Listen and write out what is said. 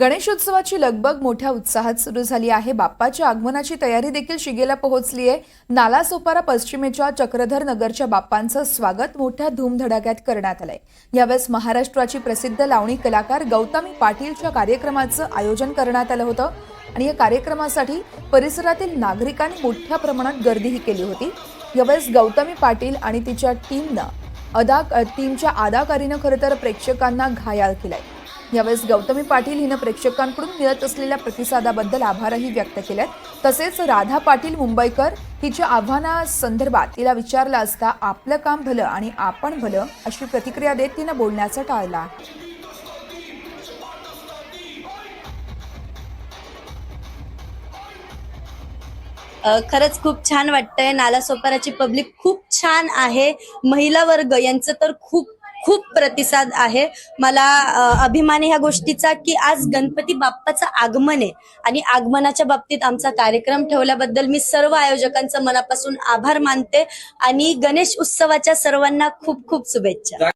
गणेशोत्सवाची लगबग मोठ्या उत्साहात सुरू झाली आहे. बाप्पाच्या आगमनाची तयारी देखील शिगेला पोहोचली आहे. नालासोपारा पश्चिमेच्या चक्रधर नगरच्या बाप्पांचं स्वागत मोठ्या धूमधडाक्यात करण्यात आलंय. यावेळेस महाराष्ट्राची प्रसिद्ध लावणी कलाकार गौतमी पाटीलच्या कार्यक्रमाचं आयोजन करण्यात आलं होतं. आणि या कार्यक्रमासाठी परिसरातील नागरिकांनी मोठ्या प्रमाणात गर्दीही केली होती. यावेळेस गौतमी पाटील आणि तिच्या टीमनं अदा टीमच्या अदाकारीनं खरं तर प्रेक्षकांना घायाळ केलाय. यावेळेस गौतमी पाटील हिनं प्रेक्षकांकडून मिळत असलेल्या प्रतिसादाबद्दल आभारही व्यक्त केलेत. तसेच राधा पाटील मुंबईकर हिच्या आव्हानासंदर्भात तिला विचारलं असता आपलं काम भलं आणि आपण भलं अशी प्रतिक्रिया देत तिनं बोलण्याचं टाळलं. खरंच खूप छान वाटतंय. नालासोपाराची पब्लिक खूप छान आहे. महिला वर्ग यांचं तर खूप खूप प्रतिसाद आहे. मला अभिमान ह्या गोष्टीचा की आज गणपती बाप्पाचं आगमन आहे. आणि आगमनाच्या बाबतीत आमचा कार्यक्रम ठेवल्याबद्दल मी सर्व आयोजकांचं मनापासून आभार मानते. आणि गणेश उत्सवाच्या सर्वांना खूप खूप शुभेच्छा.